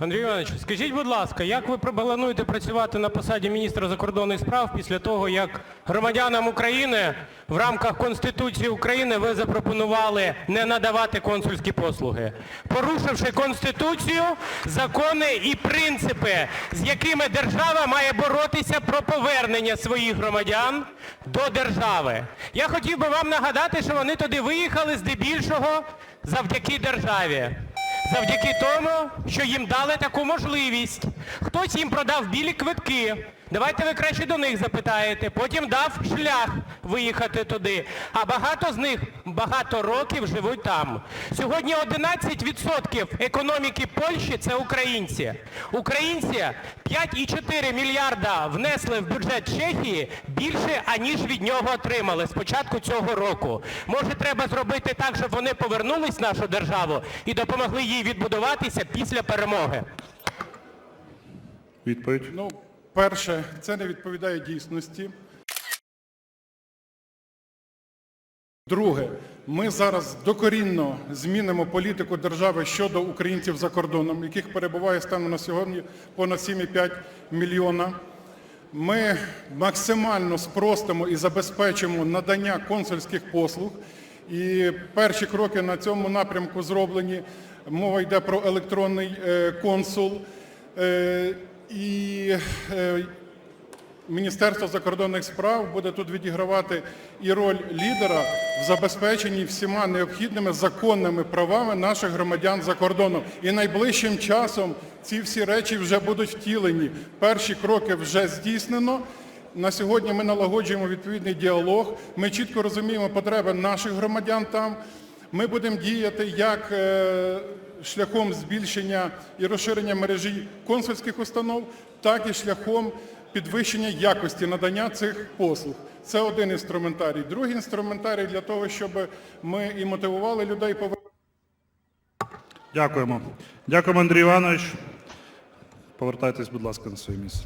Андрій Іванович, скажіть, будь ласка, як ви плануєте працювати на посаді міністра закордонних справ після того, як громадянам України в рамках Конституції України ви запропонували не надавати консульські послуги, порушивши Конституцію, закони і принципи, з якими держава має боротися про повернення своїх громадян до держави? Я хотів би вам нагадати, що вони туди виїхали здебільшого завдяки державі. Завдяки тому, що їм дали таку можливість. Хтось їм продав білі квитки. Давайте ви краще до них запитаєте. Потім дав шлях виїхати туди. А багато з них багато років живуть там. Сьогодні 11% економіки Польщі це українці. Українці 5,4 мільярда внесли в бюджет Чехії більше, аніж від нього отримали з початку цього року. Може, треба зробити так, щоб вони повернулись в нашу державу і допомогли їй відбудуватися після перемоги. Відповідь. Перше, це не відповідає дійсності. Друге, ми зараз докорінно змінимо політику держави щодо українців за кордоном, яких перебуває станом на сьогодні понад 7,5 мільйона. Ми максимально спростимо і забезпечимо надання консульських послуг. І перші кроки на цьому напрямку зроблені. Мова йде про електронний е, консул. І е, Міністерство закордонних справ буде тут відігравати і роль лідера в забезпеченні всіма необхідними законними правами наших громадян за кордоном. І найближчим часом ці всі речі вже будуть втілені. Перші кроки вже здійснено. На сьогодні ми налагоджуємо відповідний діалог. Ми чітко розуміємо потреби наших громадян там. Ми будемо діяти як е, шляхом збільшення і розширення мережі консульських установ, так і шляхом підвищення якості надання цих послуг. Це один інструментарій. Другий інструментарій для того, щоб ми і мотивували людей. Дякуємо. Дякуємо, Андрій Іванович. Повертайтесь, будь ласка, на своє місце.